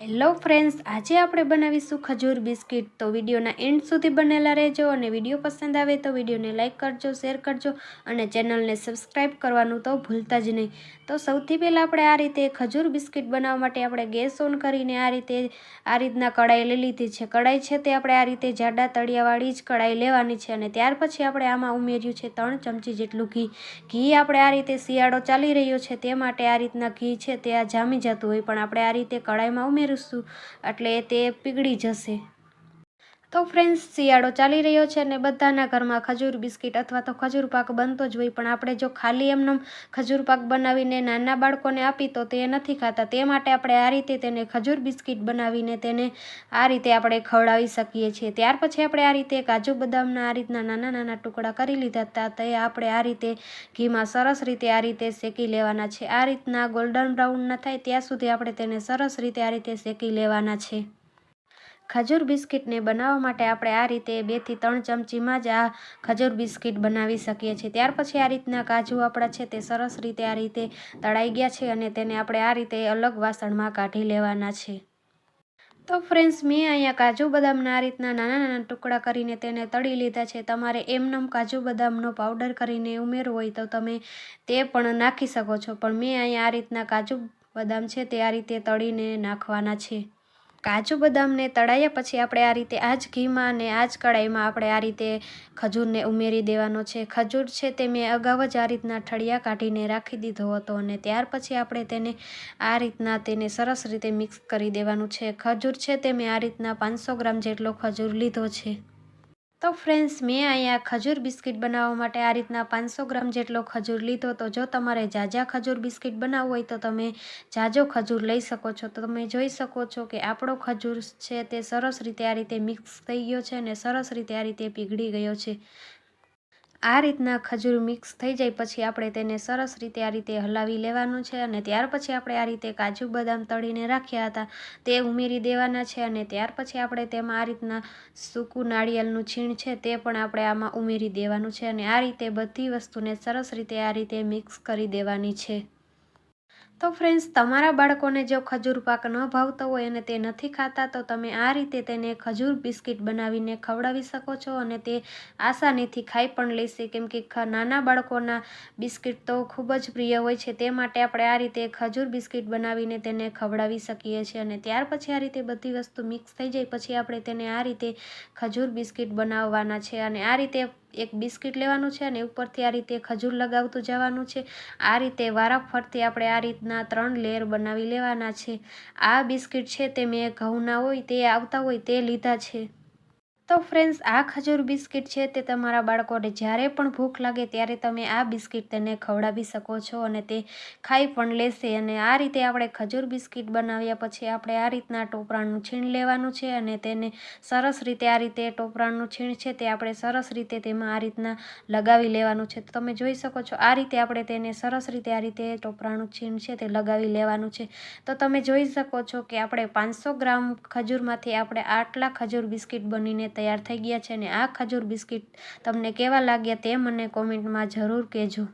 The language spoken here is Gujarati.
હેલો ફ્રેન્ડ્સ, આજે આપણે બનાવીશું ખજૂર બિસ્કિટ. તો વિડીયોના એન્ડ સુધી બનેલા રહેજો અને વીડિયો પસંદ આવે તો વિડીયોને લાઇક કરજો, શેર કરજો અને ચેનલને સબસ્ક્રાઈબ કરવાનું તો ભૂલતા જ નહીં. તો સૌથી પહેલાં આપણે આ રીતે ખજૂર બિસ્કિટ બનાવવા માટે આપણે ગેસ ઓન કરીને આ રીતે, આ રીતના કડાઈ લઈ લીધી છે. કડાઈ છે તે આપણે આ રીતે જાડા તળિયાવાળી જ કડાઈ લેવાની છે અને ત્યાર પછી આપણે આમાં ઉમેર્યું છે ત્રણ ચમચી જેટલું ઘી. ઘી આપણે આ રીતે શિયાળો ચાલી રહ્યો છે તે માટે આ રીતના ઘી છે તે આ જામી જતું હોય પણ આપણે આ રીતે કડાઈમાં ઉમેરીશું એટલે તે પીગળી જશે. તો ફ્રેન્ડ્સ શિયાળો ચાલી રહ્યો છે અને બધાના ઘરમાં ખજૂર, બિસ્કિટ અથવા તો ખજૂર પાક બનતો જ હોય. પણ આપણે જો ખાલી એમનો ખજૂર પાક બનાવીને નાના બાળકોને આપી તો તે નથી ખાતા. તે માટે આપણે આ રીતે તેને ખજૂર, બિસ્કિટ બનાવીને તેને આ રીતે આપણે ખવડાવી શકીએ છીએ. ત્યાર પછી આપણે આ રીતે કાજુ બદામના આ રીતના નાના નાના ટુકડા કરી લીધા હતા. તે આપણે આ રીતે ઘીમાં સરસ રીતે આ રીતે શેકી લેવાના છે. આ રીતના ગોલ્ડન બ્રાઉન ન થાય, ત્યાં સુધી આપણે તેને સરસ રીતે આ રીતે શેકી લેવાના છે. ખજૂર બિસ્કિટને બનાવવા માટે આપણે આ રીતે બેથી ત્રણ ચમચીમાં જ આ ખજૂર બિસ્કિટ બનાવી શકીએ છીએ. ત્યાર પછી આ રીતના કાજુ આપણા છે તે સરસ રીતે આ રીતે તળાઈ ગયા છે અને તેને આપણે આ રીતે અલગ વાસણમાં કાઢી લેવાના છે. તો ફ્રેન્ડ્સ, મેં અહીંયા કાજુ બદામના આ રીતના નાના નાના ટુકડા કરીને તેને તળી લીધા છે. તમારે એમનેમ કાજુ બદામનો પાવડર કરીને ઉમેરવો હોય તો તમે તે પણ નાખી શકો છો. પણ મેં અહીંયા આ રીતના કાજુ બદામ છે તે આ રીતે તળીને નાખવાના છે. કાજુ બદામને તળાયા પછી આપણે આ રીતે આ જ ઘીમાં અને આ જ કડાઈમાં આપણે આ રીતે ખજૂરને ઉમેરી દેવાનો છે. ખજૂર છે તે મેં અગાઉ જ આ રીતના ઠળિયા કાઢીને રાખી દીધો હતો અને ત્યાર પછી આપણે તેને આ રીતના તેને સરસ રીતે મિક્સ કરી દેવાનું છે. ખજૂર છે તે મેં આ રીતના પાંચસો ગ્રામ જેટલો ખજૂર લીધો છે. તો ફ્રેન્ડ્સ મેં અહીંયા ખજૂર બિસ્કિટ બનાવવા માટે આ રીતના પાંચસો ગ્રામ જેટલો ખજૂર લીધો તો જો તમારે જાજા ખજૂર બિસ્કિટ બનાવવું હોય તો તમે જાજો ખજૂર લઈ શકો છો. તો તમે જોઈ શકો છો કે આપણો ખજૂર છે તે સરસ રીતે આ રીતે મિક્સ થઈ ગયો છે અને સરસ રીતે આ રીતે પીગળી ગયો છે. આ રીતના ખજૂર મિક્સ થઈ જાય પછી આપણે તેને સરસ રીતે આ રીતે હલાવી લેવાનું છે અને ત્યાર પછી આપણે આ રીતે કાજુ બદામ તળીને રાખ્યા હતા. તે ઉમેરી દેવાના છે અને ત્યાર પછી આપણે તેમાં આ રીતના સૂકું નાળિયેરનું છીણ છે તે પણ આપણે આમાં ઉમેરી દેવાનું છે અને આ રીતે બધી વસ્તુને સરસ રીતે આ રીતે મિક્સ કરી દેવાની છે. તો ફ્રેન્ડ્સ તમારા બાળકોને જો ખજૂર પાક ન ભાવતો હોય અને તે નથી ખાતા, તો તમે આ રીતે તેને ખજૂર બિસ્કિટ બનાવીને ખવડાવી શકો છો અને તે આસાનીથી ખાઈ પણ લેશે. કેમ કે નાના બાળકોના બિસ્કિટ તો ખૂબ જ પ્રિય હોય છે, તે માટે આપણે આ રીતે ખજૂર બિસ્કિટ બનાવીને તેને ખવડાવી શકીએ છીએ અને ત્યાર પછી આ રીતે બધી વસ્તુ મિક્સ થઈ જાય, પછી આપણે તેને આ રીતે ખજૂર બિસ્કિટ બનાવવાના છે અને આ રીતે એક બિસ્કિટ લેવાનું છે અને ઉપરથી આ રીતે ખજૂર લગાવતું જવાનું છે. આ રીતે વારાફરતી આપણે આ રીતના ત્રણ લેયર બનાવી લેવાના છે. આ બિસ્કિટ છે તે મેં ઘઉંના હોય તે આવતા હોય તે લીધા છે. તો ફ્રેન્ડ્સ આ ખજૂર બિસ્કિટ છે તે તમારા બાળકોને જ્યારે પણ ભૂખ લાગે ત્યારે તમે આ બિસ્કિટ તેને ખવડાવી શકો છો અને તે ખાઈ પણ લેશે અને આ રીતે આપણે ખજૂર બિસ્કિટ બનાવ્યા પછી આપણે આ રીતના ટોપરાનું છીણ લેવાનું છે અને તેને સરસ રીતે આ રીતે ટોપરાનું છીણ છે તે આપણે સરસ રીતે તેમાં આ રીતના લગાવી લેવાનું છે. તો તમે જોઈ શકો છો આ રીતે આપણે તેને સરસ રીતે આ રીતે ટોપરાનું છીણ છે તે લગાવી લેવાનું છે. તો તમે જોઈ શકો છો કે આપણે પાંચસો ગ્રામ ખજૂરમાંથી આપણે આટલા ખજૂર બિસ્કિટ બનીને તૈયાર થઈ ગયા છે અને આ ખજૂર બિસ્કિટ તમને કેવા લાગ્યા તે મને કોમેન્ટમાં જરૂર કહેજો.